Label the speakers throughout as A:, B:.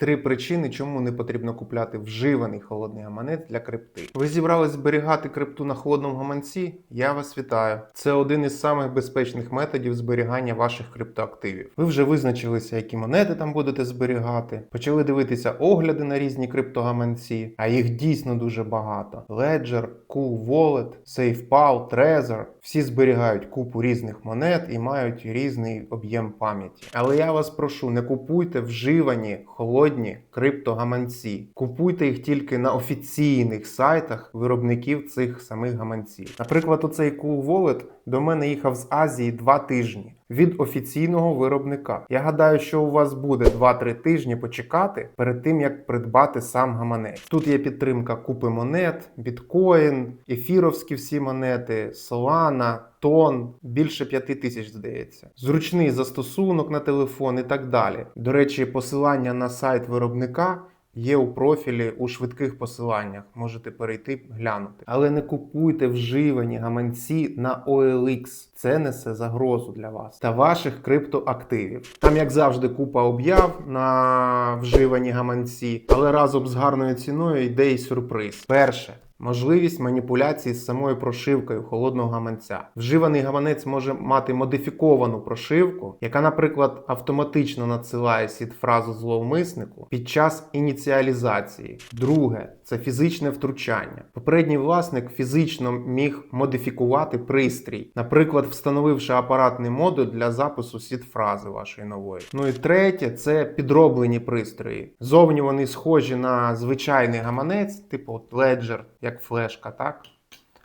A: Три причини, чому не потрібно купляти вживаний холодний гаманець для крипти. Ви зібрались зберігати крипту на холодному гаманці? Я вас вітаю. Це один із самих безпечних методів зберігання ваших криптоактивів. Ви вже визначилися, які монети там будете зберігати, почали дивитися огляди на різні криптогаманці, а їх дійсно дуже багато: Ledger, Cool Wallet, SafePal, Trezor. Всі зберігають купу різних монет і мають різний об'єм пам'яті. Але я вас прошу, не купуйте вживані холодні криптогаманці. Купуйте їх тільки на офіційних сайтах виробників цих самих гаманців. Наприклад, оцей Cool Wallet до мене їхав з Азії два тижні від офіційного виробника. Я гадаю, що у вас буде 2-3 тижні почекати перед тим, як придбати сам гаманець. Тут є підтримка купи монет, біткоін, ефіровські всі монети, Solana, Тон, більше 5 тисяч, здається. Зручний застосунок на телефон і так далі. До речі, посилання на сайт виробника. Є у профілі у швидких посиланнях, можете перейти глянути. Але не купуйте вживані гаманці на OLX. Це несе загрозу для вас та ваших криптоактивів. Там, як завжди, купа об'яв на вживані гаманці, але разом з гарною ціною йде і сюрприз. Перше. Можливість маніпуляції з самою прошивкою холодного гаманця. Вживаний гаманець може мати модифіковану прошивку, яка, наприклад, автоматично надсилає сід-фразу зловмиснику під час ініціалізації. Друге це фізичне втручання. Попередній власник фізично міг модифікувати пристрій, наприклад, встановивши апаратний модуль для запису сід-фрази вашої нової. Ну і третє це підроблені пристрої. Зовні вони схожі на звичайний гаманець, типу Ledger, як флешка, так?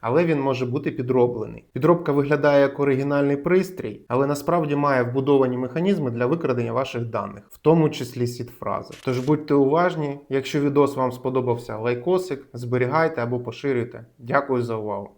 A: Але він може бути підроблений. Підробка виглядає як оригінальний пристрій, але насправді має вбудовані механізми для викрадення ваших даних, в тому числі сід-фрази. Тож будьте уважні, якщо відос вам сподобався, лайкосик, зберігайте або поширюйте. Дякую за увагу.